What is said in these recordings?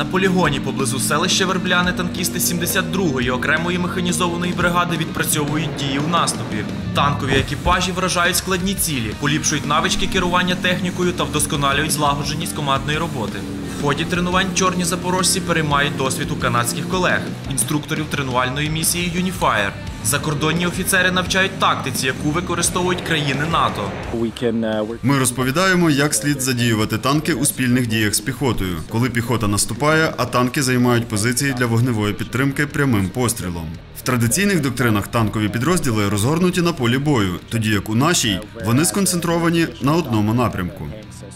На полігоні поблизу селища Вербляни танкісти 72-ї окремої механізованої бригади відпрацьовують дії в наступі. Танкові екіпажі вражають складні цілі, поліпшують навички керування технікою та вдосконалюють злагодженість командної роботи. В ході тренувань чорні запорожці переймають досвід у канадських колег, інструкторів тренувальної місії Юніфаєр. Закордонні офіцери навчають тактиці, яку використовують країни НАТО. Uh, Ми розповідаємо, як слід задіювати танки у спільних діях з піхотою, коли піхота наступає, а танки займають позиції для вогневої підтримки прямим пострілом. В традиційних доктринах танкові підрозділи розгорнуті на полі бою, тоді як у нашій вони сконцентровані на одному напрямку.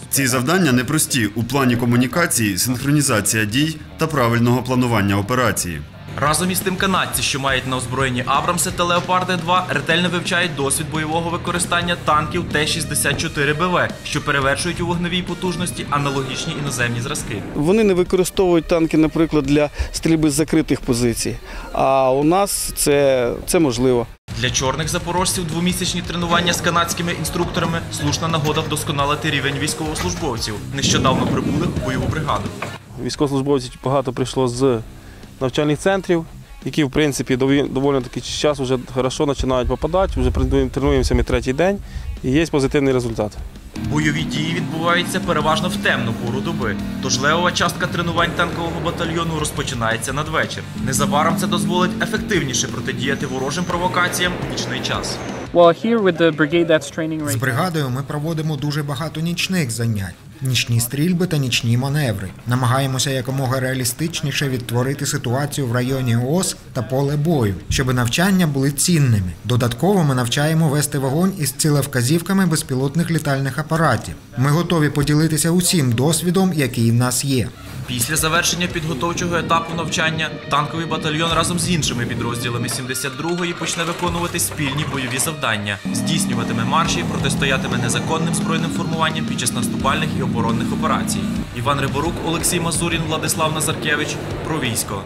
Ці завдання непрості у плані комунікації, синхронізація дій та правильного планування операції. Разом із тим канадці, що мають на озброєнні Абрамси та Леопарди 2, ретельно вивчають досвід бойового використання танків Т-64 БВ, що перевершують у вогневій потужності аналогічні іноземні зразки. Вони не використовують танки, наприклад, для стрільби з закритих позицій. А у нас це, це можливо. Для чорних запорожців двомісячні тренування з канадськими інструкторами слушна нагода вдосконалити рівень військовослужбовців, нещодавно прибулих у бойову бригаду. Військовослужбовців багато прийшло з навчальних центрів, які, в принципі, доволі такий час вже хорошо починають попадати. Вже тренуємо- тренуємося ми третій день і є позитивний результат. Бойові дії відбуваються переважно в темну пору доби, тож левова частка тренувань танкового батальйону розпочинається надвечір. Незабаром це дозволить ефективніше протидіяти ворожим провокаціям у нічний час. З бригадою ми проводимо дуже багато нічних занять. Нічні стрільби та нічні маневри. Намагаємося якомога реалістичніше відтворити ситуацію в районі ОС та поле бою, щоб навчання були цінними. Додатково ми навчаємо вести вогонь із цілевказівками безпілотних літальних апаратів. Ми готові поділитися усім досвідом, який в нас є. Після завершення підготовчого етапу навчання танковий батальйон разом з іншими підрозділами 72-ї почне виконувати спільні бойові завдання, здійснюватиме марші, протистоятиме незаконним збройним формуванням під час наступальних і оборонних операцій. Іван Риборук, Олексій Мазурін, Владислав Назаркевич про військо.